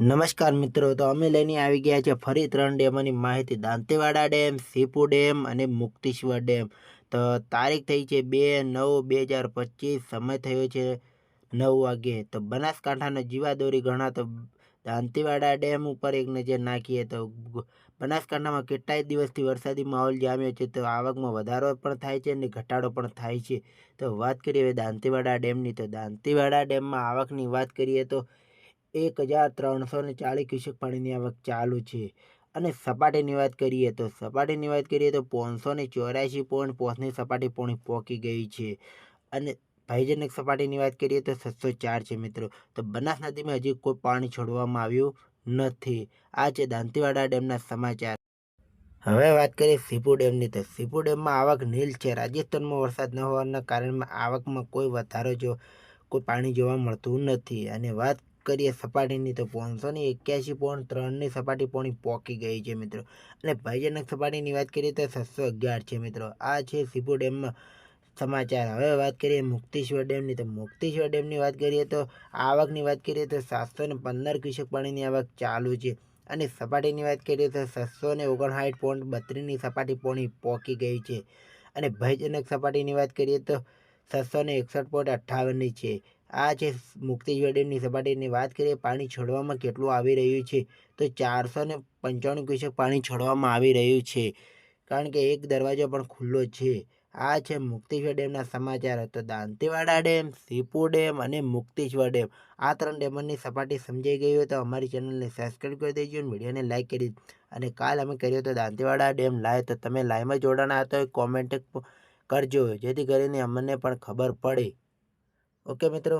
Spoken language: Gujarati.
નમસ્કાર મિત્રો, તો અમે લઈને આવી ગયા છે ફરી ત્રણ ડેમોની માહિતી. દાંતેવાડા ડેમ, સીપુ ડેમ અને મુક્તેશ્વર ડેમ. તો તારીખ થઈ છે બે નવ બે હજાર પચીસ, સમય થયો છે નવ વાગે તો બનાસકાંઠાનો જીવાદોરી ગણાતો દાંતીવાડા ડેમ ઉપર એક નજર નાખીએ તો બનાસકાંઠામાં કેટલાય દિવસથી વરસાદી માહોલ જામ્યો છે. તો આવકમાં વધારો પણ થાય છે અને ઘટાડો પણ થાય છે. તો વાત કરીએ હવે દાંતીવાડા ડેમની. તો દાંતીવાડા ડેમમાં આવકની વાત કરીએ તો એક હજાર ત્રણસો ને ચાલીસ ક્યુસેક પાણીની આવક ચાલુ છે. અને સપાટીની વાત કરીએ તો સપાટીની વાત કરીએ તો પાંચસો ને ચોર્યાસી પોઈન્ટ પોચની સપાટી પોણી પહોંચી ગઈ છે. અને ભયજનક સપાટીની વાત કરીએ તો છસો ચાર છે મિત્રો. તો બનાસ નદીમાં હજી કોઈ પાણી છોડવામાં આવ્યું નથી. આ છે દાંતીવાડા ડેમના સમાચાર. હવે વાત કરીએ સીપુ ડેમની. તો સીપુ ડેમમાં આવક નીલ છે. રાજસ્થાનમાં વરસાદ ન હોવાના કારણે આવકમાં કોઈ વધારો જો કોઈ પાણી જોવા મળતું નથી. અને વાત કરીએ, સપાટીની તો પાંચસો ને એક્યાસી પોઈન્ટ ત્રણની સપાટી પોણી પોકી ગઈ છે મિત્રો. અને ભયજનક સપાટીની વાત કરીએ તો છસો અગિયાર છે મિત્રો. આ છે સીપુ ડેમમાં સમાચાર. હવે વાત કરીએ મુક્તેશ્વર ડેમની. તો મુક્તેશ્વર ડેમની વાત કરીએ તો આવકની વાત કરીએ તો સાતસો ને પંદર ક્યુસેક પાણીની આવક ચાલુ છે. અને સપાટીની વાત કરીએ તો છસો ને ઓગણસાઠ પોઈન્ટ બત્રીસની સપાટી પોણી પોકી ગઈ છે. અને ભયજનક સપાટીની વાત કરીએ તો છસો ને એકસઠ પોઈન્ટ અઠ્ઠાવનની છે. આ છે મુક્તેશ્વર ડેમની સપાટીની વાત કરીએ, પાણી છોડવામાં કેટલું આવી રહ્યું છે? તો ચારસો ને પંચાણું ક્યુસેક પાણી છોડવામાં આવી રહ્યું છે. કારણ કે એક દરવાજો પણ ખુલ્લો છે. આ છે મુક્તેશ્વર ડેમના સમાચાર. તો દાંતીવાડા ડેમ, સીપુ ડેમ અને મુક્તેશ્વર ડેમ. આ ત્રણ ડેમોની સપાટી સમજાઈ ગઈ હોય તો અમારી ચેનલને સબસ્ક્રાઈબ કરી દેજો અને વિડીયોને લાઇક કરી અને કાલ અમે કર્યો તો દાંતીવાડા ડેમ લાઈવ તો તમે લાઈવમાં જોડાણા હતા કોમેન્ટ કરજો. જેથી કરીને અમને પણ ખબર પડે. ઓકે મિત્રો